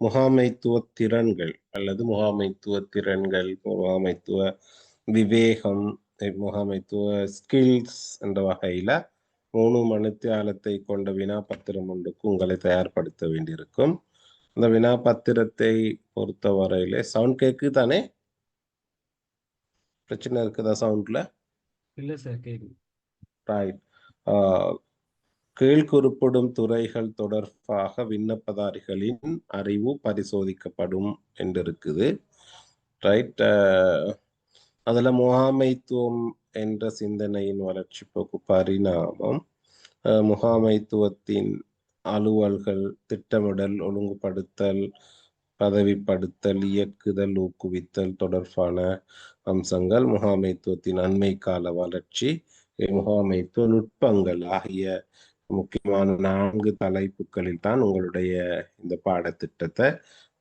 முகாமைத்துவ திறன்கள் அல்லது முகாமைத்துவ திறன்கள் முகாமைத்துவ விவேகம் முகாமைத்துவ ஸ்கில்ஸ் என்ற வகையில மூணு மணித்தியாலத்தை கொண்ட வினாபத்திரம் ஒன்றுக்கு உங்களை தயார்படுத்த வேண்டியிருக்கும். இந்த வினாபத்திரத்தை பொறுத்தவரையிலே சவுண்ட் கேக்கு தானே பிரச்சனை இருக்குதா சவுண்ட்ல இல்ல சார் கேக்குது. ரைட் கீழ்குறிப்பிடும் துறைகள் தொடர்பாக விண்ணப்பதாரிகளின் அறிவு பரிசோதிக்கப்படும் என்று இருக்குது ரைட் uh, அதில் முகாமைத்துவம் என்ற சிந்தனையின் வளர்ச்சி போக்கு பரிணாமம் முகாமைத்துவத்தின் அலுவல்கள் திட்டமிடல் ஒழுங்குபடுத்தல் பதவிப்படுத்தல் இயக்குதல் ஊக்குவித்தல் தொடர்பான அம்சங்கள் முகாமைத்துவத்தின் அண்மை கால வளர்ச்சி முகாமைத்துவ நுட்பங்கள் ஆகிய முக்கியமான நான்கு தலைப்புகளில் தான் உங்களுடைய இந்த பாடத்திட்டத்தை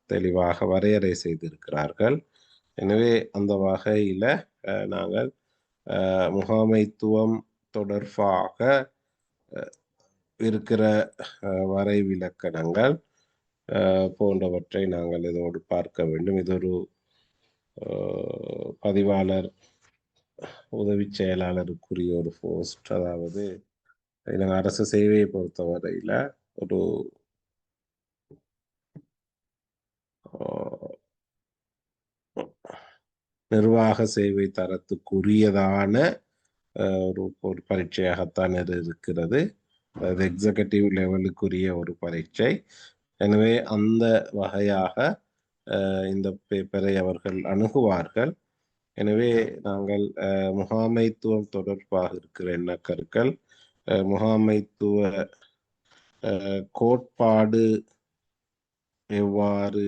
தெளிவாக வரையறை செய்திருக்கிறார்கள். எனவே அந்த வகையில் நாங்கள் முகாமைத்துவம் தொடர்பாக இருக்கிற வரை வரைவிலக்கணங்கள் போன்றவற்றை நாங்கள் இதோடு பார்க்க வேண்டும். இது ஒரு பதிவாளர் உதவி செயலாளருக்குரிய ஒரு போஸ்ட். அதாவது இலங்கை அரசு சேவையை பொறுத்தவரையில ஒரு நிர்வாக சேவை தரத்துக்குரியதான ஒரு ஒரு பரீட்சையாகத்தான் இது இருக்கிறது. அது எக்ஸிகட்டிவ் லெவலுக்குரிய ஒரு பரீட்சை. எனவே அந்த வகையாக இந்த பேப்பரை அவர்கள் அணுகுவார்கள். எனவே நாங்கள் முகாமைத்துவம் தொடர்பாக இருக்கிற எண்ணக்கருக்கள் முகாமைத்துவ கோட்பாடு எவ்வாறு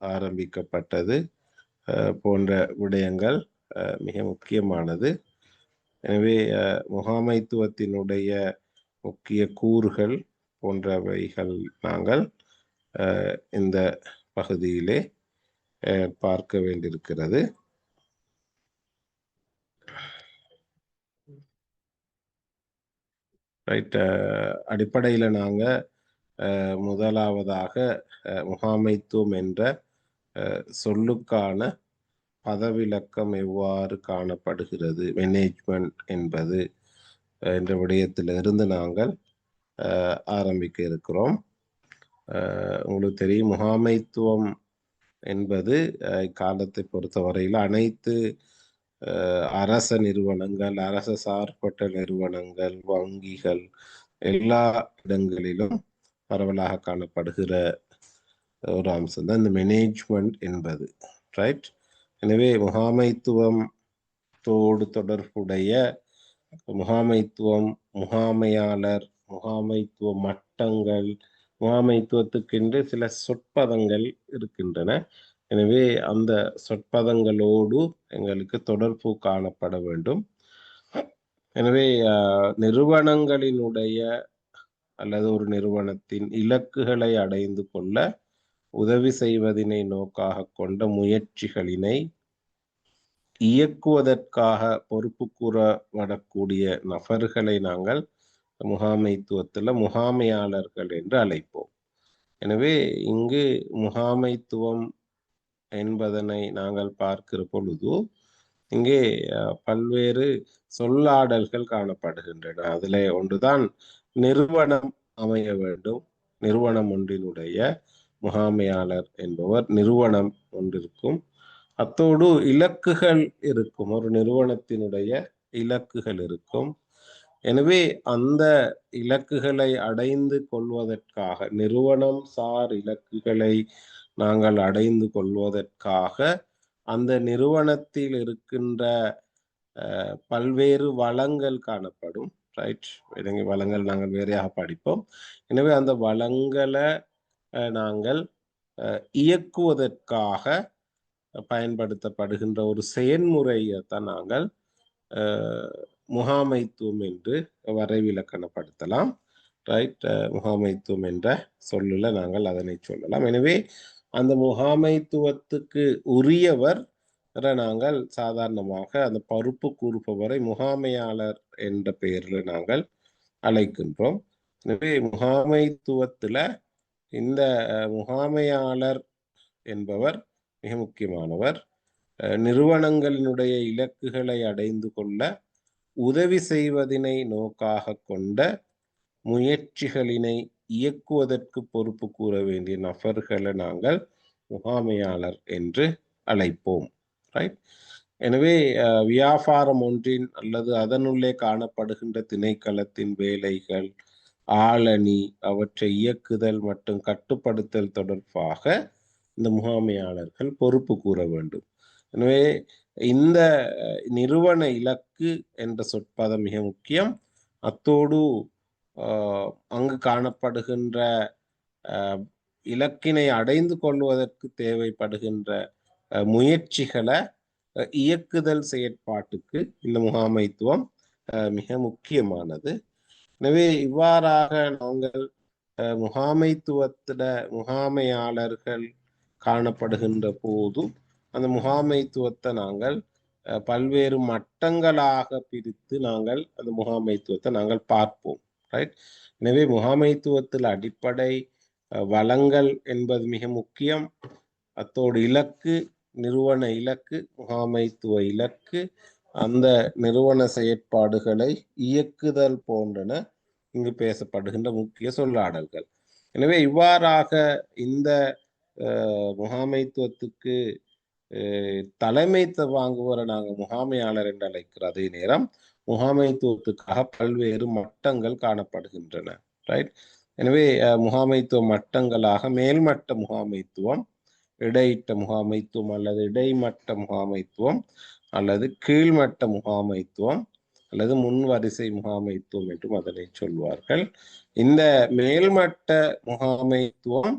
ஆரம்பிக்கப்பட்டது போன்ற விடயங்கள் மிக முக்கியமானது. எனவே முகாமைத்துவத்தினுடைய முக்கிய கூறுகள் போன்றவைகள் நாங்கள் இந்த பகுதியிலே பார்க்க வேண்டியிருக்கிறது. ரைட் அடிப்படையில் நாங்கள் முதலாவதாக முகாமைத்துவம் என்ற சொல்லுக்கான பதவிலக்கம் எவ்வாறு காணப்படுகிறது? மேனேஜ்மெண்ட் என்பது என்ற விடயத்திலிருந்து நாங்கள் ஆரம்பிக்க இருக்கிறோம். உங்களுக்கு தெரியும் முகாமைத்துவம் என்பது இக்காலத்தை பொறுத்தவரையில் அனைத்து அரச நிறுவனங்கள் அரச சார்பட்ட நிறுவனங்கள் வங்கிகள் எல்லா இடங்களிலும் பரவலாக காணப்படுகிற ஒரு அம்சம் தான் இந்த மேனேஜ்மெண்ட் என்பது. ரைட் எனவே முகாமைத்துவம் தோடு தொடர்புடைய முகாமைத்துவம் முகாமையாளர் முகாமைத்துவ மட்டங்கள் முகாமைத்துவத்துக்கென்று சில சொற்பதங்கள் இருக்கின்றன. எனவே அந்த சொற்பதங்களோடு எங்களுக்கு தொடர்பு காணப்பட வேண்டும். எனவே நிறுவனங்களினுடைய அல்லது ஒரு நிறுவனத்தின் இலக்குகளை அடைந்து கொள்ள உதவி செய்வதினை நோக்காக கொண்ட முயற்சிகளினை இயக்குவதற்காக பொறுப்பு கூறப்படக்கூடிய நபர்களை நாங்கள் முகாமைத்துவத்தில் முகாமையாளர்கள் என்று அழைப்போம். எனவே இங்கு முகாமைத்துவம் என்பதனை நாங்கள் பார்க்கிற பொழுது இங்கே பல்வேறு சொல்லாடல்கள் காணப்படுகின்றன. அதில் ஒன்றுதான் நிறுவனம் அமைய வேண்டும். நிறுவனம் ஒன்றினுடைய முகாமையாளர் என்பவர் நிறுவனம் ஒன்றிருக்கும் அத்தோடு இலக்குகள் இருக்கும். ஒரு நிறுவனத்தினுடைய இலக்குகள் இருக்கும். எனவே அந்த இலக்குகளை அடைந்து கொள்வதற்காக நிறுவனம் சார் இலக்குகளை நாங்கள் அடைந்து கொள்வதற்காக அந்த நிறுவனத்தில் இருக்கின்ற பல்வேறு வளங்கள் காணப்படும். ரைட் இலங்கை வளங்கள் நாங்கள் வேறையாக படிப்போம். எனவே அந்த வளங்களை நாங்கள் இயக்குவதற்காக பயன்படுத்தப்படுகின்ற ஒரு செயன்முறையை தான் நாங்கள் முகாமைத்துவம் என்று வரைவிலக்கணப்படுத்தலாம். ரைட் முகாமைத்துவம் என்ற சொல்லுல நாங்கள் அதனை சொல்லலாம். எனவே அந்த முகாமைத்துவத்துக்கு உரியவர் நாங்கள் சாதாரணமாக அந்த பருப்பு கூறுபவரை முகாமையாளர் என்ற பெயரில் நாங்கள் அழைக்கின்றோம். எனவே முகாமைத்துவத்துல இந்த முகாமையாளர் என்பவர் மிக முக்கியமானவர். நிறுவனங்களினுடைய இலக்குகளை அடைந்து கொள்ள உதவி செய்வதினை நோக்காக கொண்ட முயற்சிகளினை இயக்குவதற்கு பொறுப்பு கூற வேண்டிய நபர்களை நாங்கள் முகாமையாளர் என்று அழைப்போம். ரைட் எனவே வியாபாரம் ஒன்றின் அல்லது அதனுள்ளே காணப்படுகின்ற திணைக்களத்தின் வேலைகள் ஆளணி அவற்றை இயக்குதல் மற்றும் கட்டுப்படுத்தல் தொடர்பாக இந்த முகாமையாளர்கள் பொறுப்பு கூற வேண்டும். எனவே இந்த நிறுவன இலக்கு என்ற சொற்பதம் மிக முக்கியம். அத்தோடு அங்கு காணப்படுகின்ற இலக்கினை அடைந்து கொள்வதற்கு தேவைப்படுகின்ற அஹ், முயற்சிகளை இயக்குதல் செயற்பாட்டுக்கு இந்த முகாமைத்துவம் அஹ், மிக முக்கியமானது. எனவே இவ்வாறாக நாங்கள் அஹ், முகாமைத்துவத்திட முகாமையாளர்கள் காணப்படுகின்ற போதும் அந்த முகாமைத்துவத்தை நாங்கள் அஹ், பல்வேறு மட்டங்களாக பிரித்து நாங்கள் அந்த முகாமைத்துவத்தை நாங்கள் பார்ப்போம். ரைட் எனவே முகாமைத்துவத்தில் அடிப்படை வளங்கள் என்பது மிக முக்கியம். அத்தோடு இலக்கு நிறுவன இலக்கு முகாமைத்துவ இலக்கு அந்த நிறுவன செயற்பாடுகளை இயக்குதல் போன்றன இங்கு பேசப்படுகின்ற முக்கிய சொல்லாடல்கள். எனவே இவ்வாறாக இந்த முகாமைத்துவத்துக்கு அஹ், தலைமைத்து வாங்குவரை நாங்கள் முகாமையாளர் என்று அழைக்கிற அதே நேரம் முகாமைத்துவத்துக்காக பல்வேறு மட்டங்கள் காணப்படுகின்றன ரைட் எனவே முகாமைத்துவ மட்டங்களாக மேல்மட்ட முகாமைத்துவம் இடையிட்ட முகாமைத்துவம் அல்லது இடைமட்ட முகாமைத்துவம் அல்லது கீழ்மட்ட முகாமைத்துவம் அல்லது முன்வரிசை முகாமைத்துவம் என்றும் அதனை சொல்வார்கள். இந்த மேல்மட்ட முகாமைத்துவம்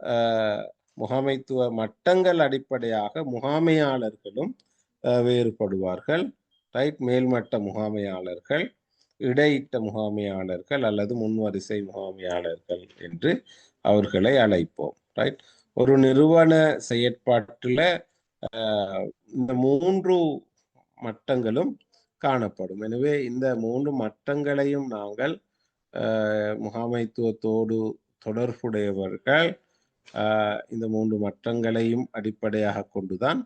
ஆஹ், முகாமைத்துவ மட்டங்கள் அடிப்படையாக முகாமையாளர்களும் வேறுபடுவார்கள். ரைட் மேல்மட்ட முகாமையாளர்கள் இடையிட்ட முகாமையாளர்கள் அல்லது முன்வரிசை முகாமையாளர்கள் என்று அவர்களை அழைப்போம். ரைட் ஒரு நிறுவன செயற்பாட்டில் இந்த மூன்று மட்டங்களும் காணப்படும். எனவே இந்த மூன்று மட்டங்களையும் நாங்கள் முகாமைத்துவத்தோடு தொடர்புடையவர்கள் இந்த மூன்று மட்டங்களையும் அடிப்படையாக கொண்டுதான்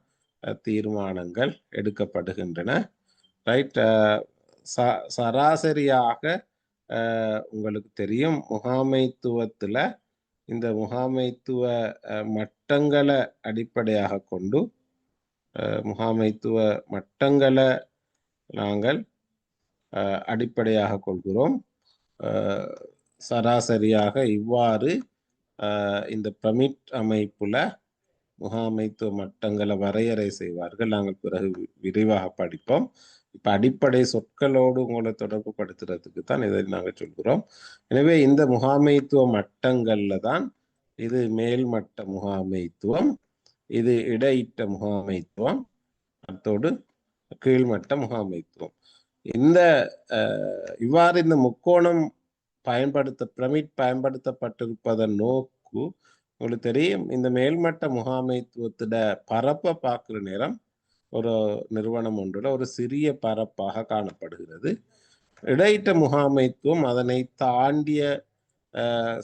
தீர்மானங்கள் எடுக்கப்படுகின்றன. ரைட்? ச சராசரியாக உங்களுக்கு தெரியும் முகாமைத்துவத்தில் இந்த முகாமைத்துவ மட்டங்களை அடிப்படையாக கொண்டு முகாமைத்துவ மட்டங்களை நாங்கள் அடிப்படையாக கொள்கிறோம். சராசரியாக இவ்வாறு இந்த பிரமிட் அமைப்புல முகாமைத்துவ மட்டங்களை வரையறை செய்வார்கள். நாங்கள் பிறகு விரிவாக படிப்போம். இப்ப அடிப்படை சொற்களோடு உங்களை தொடர்பு படுத்துறதுக்கு தான் இதை நாங்கள் சொல்கிறோம். எனவே இந்த முகாமைத்துவ மட்டங்கள்ல தான் இது மேல்மட்ட முகாமைத்துவம் இது இடையிட்ட முகாமைத்துவம் அத்தோடு கீழ்மட்ட முகாமைத்துவம். இந்த இவ்வாறு இந்த முக்கோணம் பயன்படுத்த பிரமிட் பயன்படுத்தப்பட்டிருப்பதன் நோக்கு உங்களுக்கு தெரியும். இந்த மேல்மட்ட முகாமைத்துவத்திட பரப்ப பார்க்குற நேரம் ஒரு நிறுவனம் ஒன்றில் ஒரு சிறிய பரப்பாக காணப்படுகிறது. இடையிட்ட முகாமைத்துவம் அதனை தாண்டிய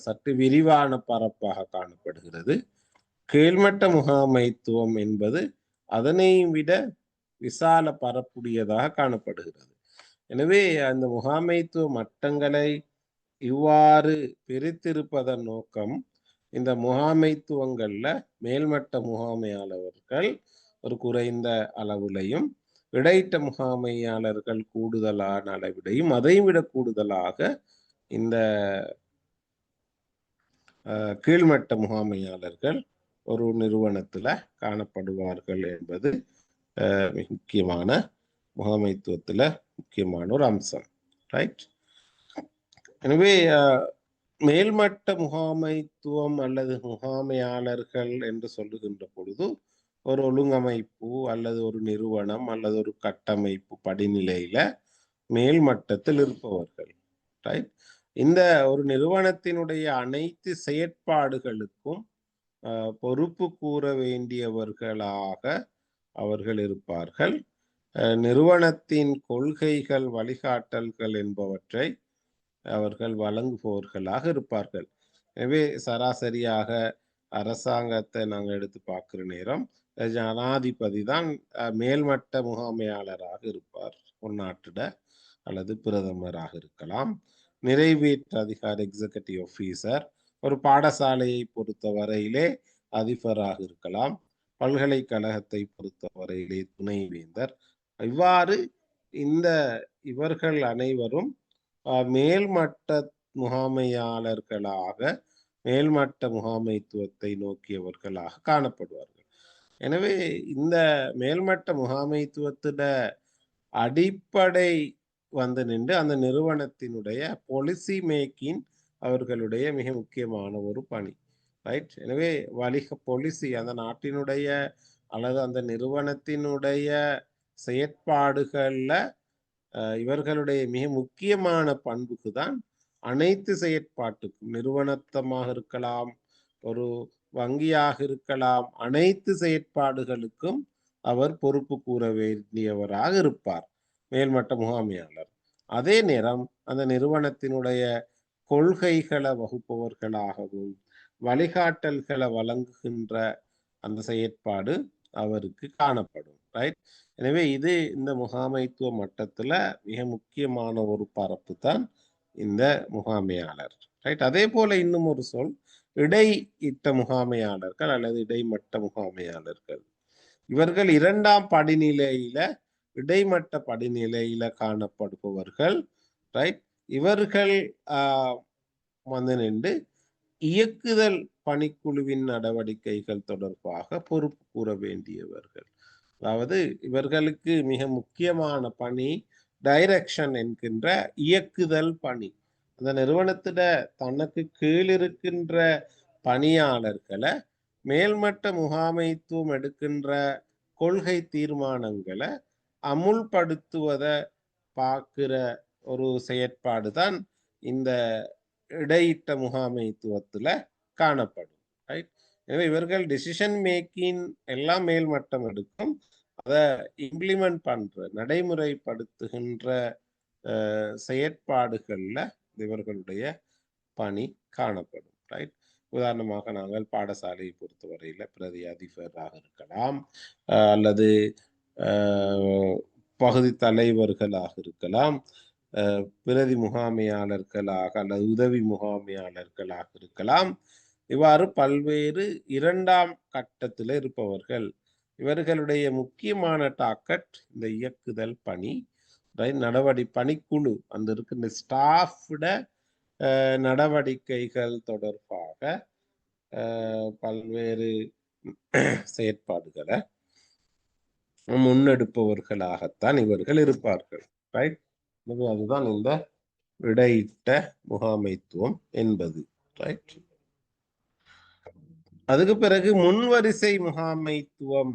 சற்று விரிவான பரப்பாக காணப்படுகிறது. கீழ்மட்ட முகாமைத்துவம் என்பது அதனை விட விசால பரப்புடையதாக காணப்படுகிறது. எனவே அந்த முகாமைத்துவ மட்டங்களை இவ்வாறு பிரித்திருப்பதன் நோக்கம் இந்த முகாமைத்துவங்கள்ல மேல்மட்ட முகாமையாளர்கள் ஒரு குறைந்த அளவிலையும் இடையிட்ட முகாமையாளர்கள் கூடுதலான அளவிடையும் அதையும் விட கூடுதலாக இந்த கீழ்மட்ட முகாமையாளர்கள் ஒரு நிறுவனத்துல காணப்படுவார்கள் என்பது மிக முக்கியமான முகாமைத்துவத்துல முக்கியமான ஒரு அம்சம். ரைட் எனவே மேல்மட்ட முகாமைத்துவம் அல்லது முகாமையாளர்கள் என்று சொல்லுகின்ற பொழுது ஒரு ஒழுங்கமைப்பு அல்லது ஒரு நிறுவனம் அல்லது ஒரு கட்டமைப்பு படிநிலையில மேல்மட்டத்தில் இருப்பவர்கள் ரைட் இந்த ஒரு நிறுவனத்தினுடைய அனைத்து செயற்பாடுகளுக்கும் பொறுப்பு கூற வேண்டியவர்களாக அவர்கள் இருப்பார்கள். நிறுவனத்தின் கொள்கைகள் வழிகாட்டல்கள் என்பவற்றை அவர்கள் வழங்குபவர்களாக இருப்பார்கள். எனவே சராசரியாக அரசாங்கத்தை நாங்கள் எடுத்து பார்க்குற நேரம் ஜனாதிபதி தான் மேல்மட்ட முகாமையாளராக இருப்பார். உள்நாட்டிட அல்லது பிரதமராக இருக்கலாம். நிறைவேற்று அதிகார எக்ஸிகூட்டிவ் ஆஃபீஸர் ஒரு பாடசாலையை பொறுத்தவரையிலே அதிபராக இருக்கலாம். பல்கலைக்கழகத்தை பொறுத்த வரையிலே துணைவேந்தர். இவ்வாறு இந்த இவர்கள் அனைவரும் மேல்மட்ட முகாமையாளர்களாக மேல்மட்ட முகாமைத்துவத்தை நோக்கியவர்களாக காணப்படுவார்கள். எனவே இந்த மேல்மட்ட முகாமைத்துவத்திட அடிப்படை வந்து நின்று அந்த நிறுவனத்தினுடைய பொலிசி மேக்கிங் அவர்களுடைய மிக முக்கியமான ஒரு பணி. ரைட் எனவே வணிக பொலிசி அந்த நாட்டினுடைய அல்லது அந்த நிறுவனத்தினுடைய செயற்பாடுகளில் இவர்களுடைய மிக முக்கியமான பண்புக்கு தான் அனைத்து செயற்பாட்டுக்கும் நிறுவனத்தமாக இருக்கலாம் ஒரு வங்கியாக இருக்கலாம். அனைத்து செயற்பாடுகளுக்கும் அவர் பொறுப்பு கூற வேண்டியவராக இருப்பார். மேல்மட்ட முகாமையாளர். அதே நேரம் அந்த நிறுவனத்தினுடைய கொள்கைகளை வகுப்பவர்களாகவும் வழிகாட்டல்களை வழங்குகின்ற அந்த செயற்பாடு அவருக்கு காணப்படும். ரைட் எனவே இது இந்த முகாமைத்துவ மட்டத்துல மிக முக்கியமான ஒரு பரப்பு தான் இந்த முகாமையாளர். ரைட் அதே போல இன்னும் ஒரு சொல். இடையிட்ட முகாமையாளர்கள் அல்லது இடைமட்ட முகாமையாளர்கள். இவர்கள் இரண்டாம் படிநிலையில இடைமட்ட படிநிலையில காணப்படுபவர்கள் ரைட் இவர்கள் ஆஹ், வந்து நின்று இயக்குதல் பணிக்குழுவின் நடவடிக்கைகள் தொடர்பாக பொறுப்பு கூற வேண்டியவர்கள். அதாவது இவர்களுக்கு மிக முக்கியமான பணி டைரக்ஷன் என்கின்ற இயக்குதல் பணி. அந்த நிறுவனத்திட தனக்கு கீழ் இருக்கின்ற பணியாளர்களை மேல்மட்ட முகாமைத்துவம் எடுக்கின்ற கொள்கை தீர்மானங்களை அமுல்படுத்துவதை பார்க்கிற ஒரு செயற்பாடு தான் இந்த இடையிட்ட முகாமைத்துவத்துல காணப்படும் ரைட் எனவே இவர்கள் டிசிஷன் மேக்கிங் எல்லாம் மேல்மட்டம் எடுக்கும். அதை இம்ப்ளிமெண்ட் பண்ற நடைமுறைப்படுத்துகின்ற செயற்பாடுகளில் இவர்களுடைய பணி காணப்படும் ரைட் உதாரணமாக நாங்கள் பாடசாலையை பொறுத்தவரையில் பிரதி அதிபராக இருக்கலாம் அல்லது பகுதி தலைவர்களாக இருக்கலாம் பிரதி முகாமையாளர்களாக அல்லது உதவி முகாமையாளர்களாக இருக்கலாம். இவ்வாறு பல்வேறு இரண்டாம் கட்டத்தில் இருப்பவர்கள் இவர்களுடைய முக்கியமான டாக்கெட் இந்த இயக்குதல் பணி ரைட் நடவடி பணிக்குழு அந்த இருக்கின்ற ஸ்டாஃபிட நடவடிக்கைகள் தொடர்பாக பல்வேறு செயற்பாடுகளை முன்னெடுப்பவர்களாகத்தான் இவர்கள் இருப்பார்கள். ரைட் அதுதான் இந்த விடையிட்ட முகாமைத்துவம் என்பது. ரைட் அதுக்கு பிறகு முன்வரிசை முகாமைத்துவம்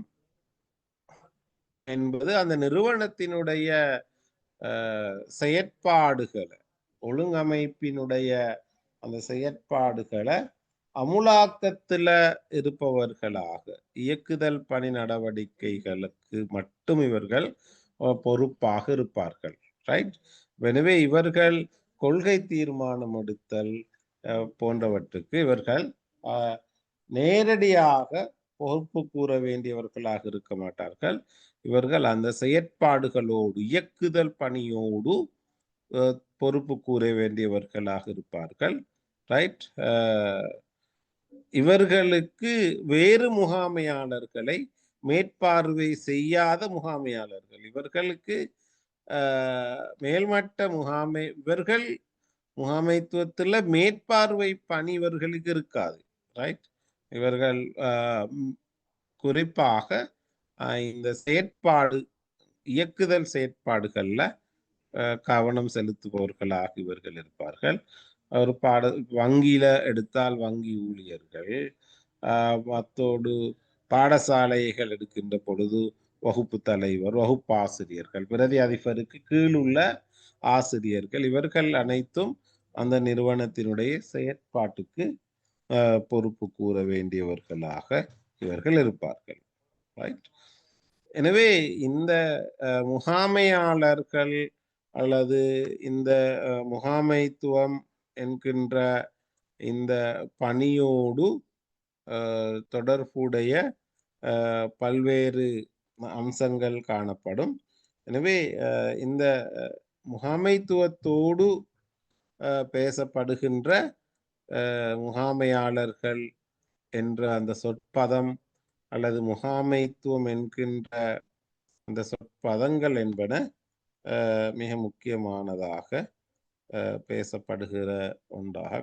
என்பது அந்த நிறுவனத்தினுடைய செயற்பாடுகளை ஒழுங்கமைப்பினுடைய அந்த செயற்பாடுகளை அமுலாக்கத்தில் இருப்பவர்களாக இயக்குதல் பணி நடவடிக்கைகளுக்கு மட்டும் இவர்கள் பொறுப்பாக இருப்பார்கள். ரைட் எனவே இவர்கள் கொள்கை தீர்மானம் எடுத்தல் அஹ், போன்றவற்றுக்கு இவர்கள் நேரடியாக பொறுப்பு கூற வேண்டியவர்களாக இருக்க மாட்டார்கள். இவர்கள் அந்த செயற்பாடுகளோடு இயக்குதல் பணியோடு பொறுப்பு கூற வேண்டியவர்களாக இருப்பார்கள். ரைட் இவர்களுக்கு வேறு முகாமையாளர்களை மேற்பார்வை செய்யாத முகாமையாளர்கள். இவர்களுக்கு மேல்மட்ட முகாமை இவர்கள் முகாமைத்துவத்தில் மேற்பார்வை பணி இவர்களுக்கு இருக்காது. ரைட் இவர்கள் குறிப்பாக இந்த செயற்பாடு இயக்குதல் செயற்பாடுகளில் அஹ், கவனம் செலுத்துபவர்களாக இவர்கள் இருப்பார்கள். ஒரு பாட வங்கியில எடுத்தால் வங்கி ஊழியர்கள் ஆஹ் அத்தோடு பாடசாலைகள் எடுக்கின்ற பொழுது வகுப்பு தலைவர் வகுப்பாசிரியர்கள் பிரதி அதிபருக்கு கீழுள்ள ஆசிரியர்கள் இவர்கள் அனைத்தும் அந்த நிறுவனத்தினுடைய செயற்பாட்டுக்கு ஆஹ் பொறுப்பு கூற வேண்டியவர்களாக இவர்கள் இருப்பார்கள். ரைட் எனவே இந்த முகாமையாளர்கள் அல்லது இந்த முகாமைத்துவம் என்கின்ற இந்த பணியோடு தொடர்புடைய பல்வேறு அம்சங்கள் காணப்படும். எனவே இந்த முகாமைத்துவத்தோடு பேசப்படுகின்ற முகாமையாளர்கள் என்ற அந்த சொற்பதம் அல்லது முகாமைத்துவம் என்கின்ற அந்த சொற்பதங்கள் என்பன அஹ், மிக முக்கியமானதாக பேசப்படுகிற ஒன்றாக